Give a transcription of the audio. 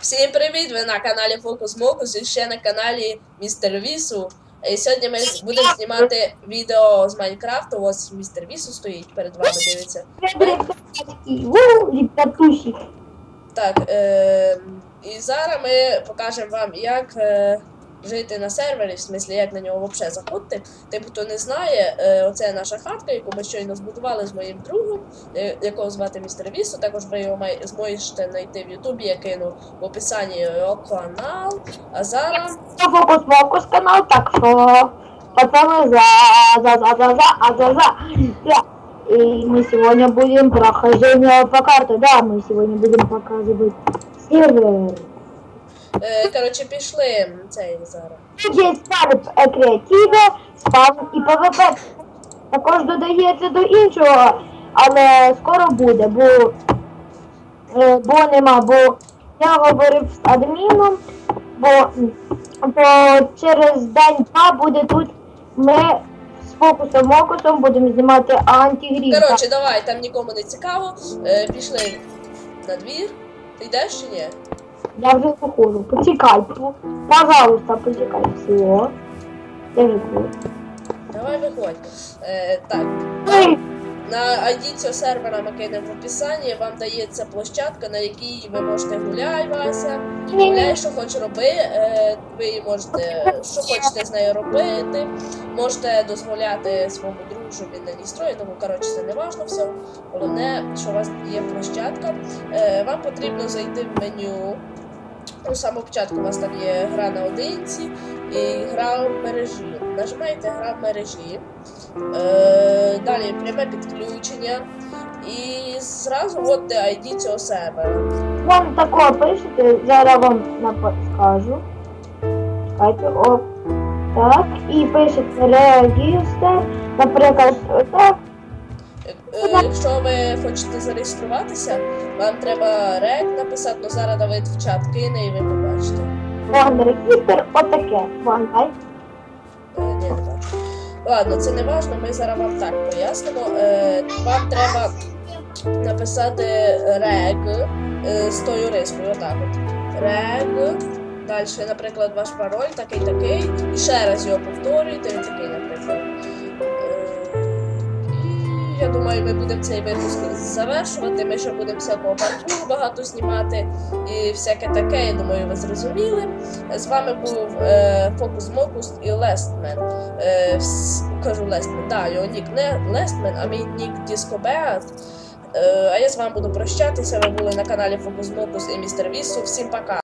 Всім привіт! Ви на каналі Фокус Мокус і ще на каналі Містер Вісу. І сьогодні ми будемо знімати відео з Майнкрафту. Ось містер Вісу стоїть перед вами, дивиться. Так, е, і зараз ми покажемо вам, як е, жити на сервері, в смислі, як на нього взагалі заходити. Тим, хто не знає, е, оце наша хатка, яку ми щойно збудували з моїм другом, е, якого звати містер Вісу. Також ви його май- зможете знайти в Ютубі, я кину в описанні його канал. А зараз. Фокус Фокус канал, так что пацаны за за за за за а за за за. И мы сегодня будем прохождение по карте. Да, мы сегодня будем показывать сервер. Е, коротше, пішли цей зараз. Тут є спавн креативи, спавн і ПВП. Також додається до іншого, але скоро буде, бо, е, бо нема, бо я говорив з адміном, бо, бо через день-два буде тут ми з фокусом мокусом будемо знімати антигріз. Коротше, давай, там нікому не цікаво. Е, пішли на двір. Ти йдеш чи ні? Я вже заходжу. Почекай. Пожалуйста, почекай. Все. Я вже. Давай виходь. Е, так, Ой, на ID цього сервера ми кинемо в описанні, вам дається площадка, на якій ви можете гуляй, Вася. Гуляй, що хочеш роби, е, ви можете, що хочете з нею робити, можете дозволяти своєму він на ній строїв, тому коротше це не важно все. Головне, що у вас є площадка. Е, вам потрібно зайти в меню. У самому початку у вас там є гра на одинці і гра в мережі. Нажимаєте гра в мережі. Е, далі пряме підключення. І зразу вводите ID цього сервера. Вон такое пишете, зараз вам на- скажу. Чекайте, оп. Так, і пишете регістр, наприклад, так. Е, Якщо ви хочете зареєструватися, вам треба рек написати, але зараз Давид в чат кине і ви побачите. Регістр, отаке. Е, Ні, не бачу. Ладно, це не важно, ми зараз вам так пояснимо. Е, Вам треба написати рег е, з тою рискою, отак от. Рег. Далі, наприклад, ваш пароль такий такий. І ще раз його повторюєте, він такий, наприклад. Я думаю, ми будемо цей випуск завершувати. Ми ще будемо всякого паркуру багато знімати і всяке таке. Я думаю, ви зрозуміли. З вами був е, Фокус Мокус і Лестмен. Е, кажу Лестмен, да, його нік не Лестмен, а мій нік Діскобеат. Е, а я з вами буду прощатися. Ви були на каналі Фокус Мокус і Містер Вісу. Всім пока!